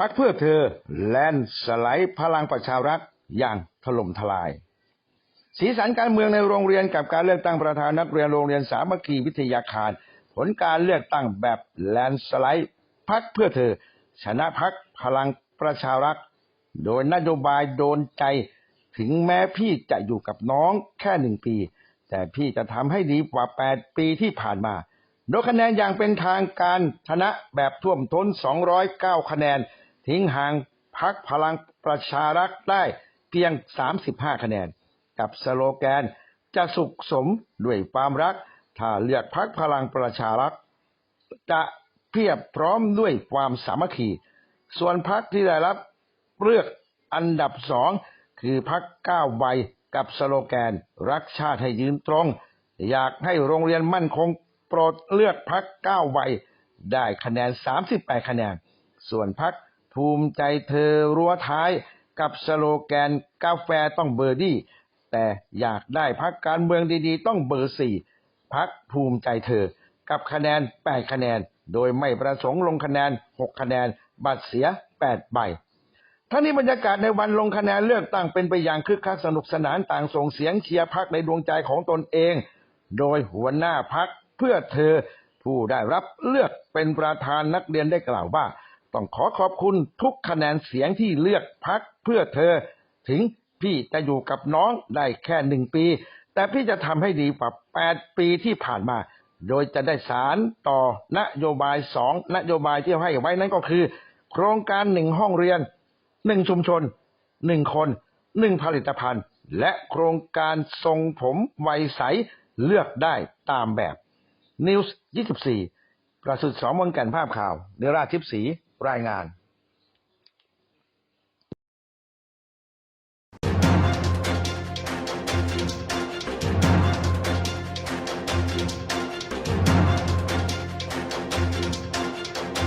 พักเพื่อเธอ แลนสไลด์พลังประชารัฐอย่างถล่มทลาย สีสันการเมืองในโรงเรียนกับการเลือกตั้งประธานนักเรียนโรงเรียนสามัคคีวิทยาคาร ผลการเลือกตั้งแบบแลนสไลด์พักเพื่อเธอ ชนะพักพลังประชารัฐโดยนโยบายโดนใจ ถึงแม้พี่จะอยู่กับน้องแค่หนึ่งปี แต่พี่จะทำให้ดีกว่า 8 ปีที่ผ่านมาโดยคะแนนอย่างเป็นทางการชนะแบบท่วมท้น 209 คะแนน ทิ้งห่างพักพลังประชารัฐได้เพียง 35 คะแนน กับสโลแกนจะสุขสมด้วยความรัก ถ้าเลือกพักพลังประชารัฐจะเพียบพร้อมด้วยความสามัคคี ส่วนพักที่ได้รับเลือกอันดับสองคือพักก้าวใบกับสโลแกนรักชาติให้ยืนตรง อยากให้โรงเรียนมั่นคงโปรดเลือกพักก้าวใบได้คะแนน 38 คะแนน ส่วนพัก ภูมิใจเธอรั้วท้ายกับสโลแกนกาแฟต้องเบอร์ดี้ แต่อยากได้พักการเมืองดีๆ ต้องเบอร์สี่พักภูมิใจเธอ กับคะแนน 8 คะแนน โดยไม่ประสงค์ลงคะแนน 6 คะแนน บัตรเสีย 8 ใบทั้งนี้บรรยากาศในวันลงคะแนนเลือกตั้งเป็นไปอย่างคึกคักสนุกสนานต่างส่งเสียงเชียร์พักในดวงใจของตนเอง โดยหัวหน้าพักเพื่อเธอผู้ได้รับเลือกเป็นประธานนักเรียนได้กล่าวว่า ต้องขอขอบคุณทุกคะแนนเสียงที่เลือกพักเพื่อเธอ ถึงพี่จะอยู่กับน้องได้แค่หนึ่งปี แต่พี่จะทำให้ดีกว่า8ปีที่ผ่านมา โดยจะได้สารต่อนโยบายสองนโยบายที่ให้ไว้นั้นก็คือ โครงการหนึ่งห้องเรียนหนึ่งชุมชนหนึ่งคนหนึ่งผลิตภัณฑ์ และโครงการทรงผมไวยใสเลือกได้ตามแบบ News 24 ประสุทธิ์สองมนต์กันภาพข่าวเนราทิพย์ศรี รายงาน